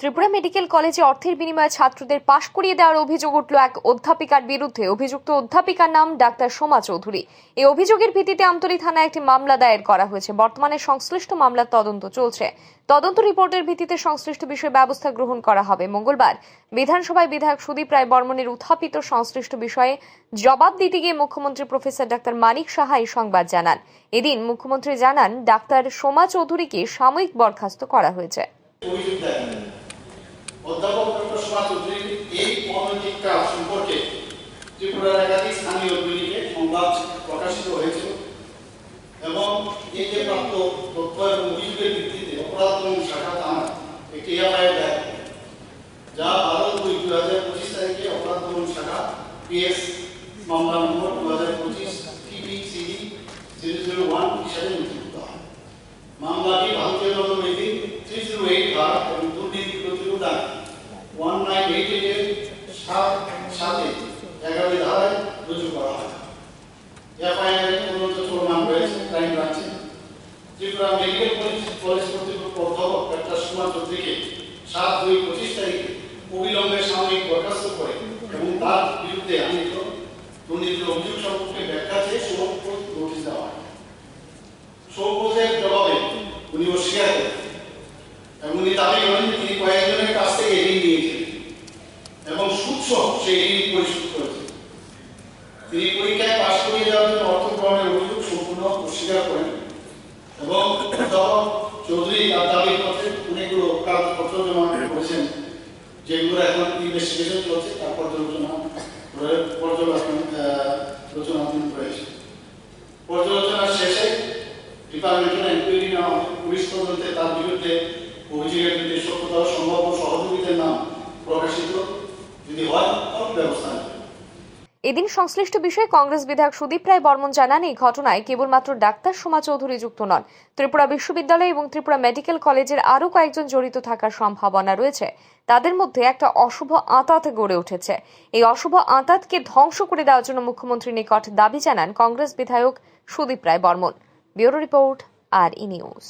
Tripura medical কলেজে অর্থের বিনিময়ে ছাত্রদের পাশ করিয়ে দেওয়ার অভিযোগ উঠল এক অধ্যাপিকার বিরুদ্ধে। অভিযুক্ত অধ্যাপিকার নাম ডাক্তার সোমা চৌধুরী। এই অভিযোগের ভিত্তিতে আমতলী থানায় একটি মামলা দায়ের করা হয়েছে। বর্তমানে সংশ্লিষ্ট মামলার তদন্ত চলছে। তদন্ত রিপোর্টের ভিত্তিতে সংশ্লিষ্ট বিষয়ে ব্যবস্থা গ্রহণ করা হবে। মঙ্গলবার বিধানসভায় বিধায়ক সুদীপ রায় বর্মনের উত্থাপিত সংশ্লিষ্ট বিষয়ে জবাব দিতে গিয়ে মুখ্যমন্ত্রী প্রফেসর ডাক্তার মানিক সাহা এই সংবাদ জানান। এদিন মুখ্যমন্ত্রী জানান, ডাক্তার সোমা চৌধুরীকে সাময়িক বরখাস্ত করা হয়েছে। অধ্যাপক ডক্টর সুভাষ চৌধুরীর এই অনৈতিক কাজ সম্পর্কে ত্রিপুরার একাধিক স্থানীয় দৈনিকে সংবাদ প্রকাশিত হয়েছিল এবং এই যে প্রাপ্ত তথ্য এবং অভিযোগের ভিত্তিতে অপরাধ দমন শাখা থানা একটি এফআইআর দায়ের যা বারো দুই দু হাজার পঁচিশ তারিখে অপরাধ দমন শাখা পিএস মামলা নম্বর এগারোই ধারায় রুজু করা হয় এফআইআর এর তদন্ত রয়েছে ক্রাইম ব্রাঞ্চে ত্রিপুরা মেডিকেল কলেজ কলেজ কর্তৃপক্ষ অধ্যাপক ডাক্তার সুমান চৌধুরীকে সাত দুই পঁচিশ তারিখে অবিলম্বে সাময়িক বরখাস্ত করে এবং তার বিরুদ্ধে আনিত দুর্নীতির অভিযোগ সম্পর্কে ব্যাখ্যা চেয়ে সুরক্ষিত নোটিশ দেওয়া হয়। সৌকোজের জবাবে উনি অস্বীকার করেন এবং উনি দাবি করেন তিনি কয়েকজনের এবং চৌধুরী তার দাবির চলছে। তার পর্যালোচনা পর্যালোচনা রচনাধীন রয়েছে পর্যালোচনার শেষে ডিপার্টমেন্টাল পুলিশ তদন্তে তার বিরুদ্ধে অভিযোগের বিরুদ্ধে সত্যতা ও সম্ভাব্য সহযোগিতার নাম প্রকাশিত যদি হয় তবে ব্যবস্থা নেবে এদিন সংশ্লিষ্ট বিষয়ে কংগ্রেস বিধায়ক সুদীপ রায় বর্মন জানান, এই ঘটনায় কেবলমাত্র ডাক্তার সোমা চৌধুরী যুক্ত নন। ত্রিপুরা বিশ্ববিদ্যালয় এবং ত্রিপুরা মেডিকেল কলেজের আরও কয়েকজন জড়িত থাকার সম্ভাবনা রয়েছে। তাদের মধ্যে একটা অশুভ আঁতাত গড়ে উঠেছে। এই অশুভ আঁতাতকে ধ্বংস করে দেওয়ার জন্য মুখ্যমন্ত্রীর নিকট দাবি জানান কংগ্রেস বিধায়ক Sudip Roy Barman bureau report, R E news.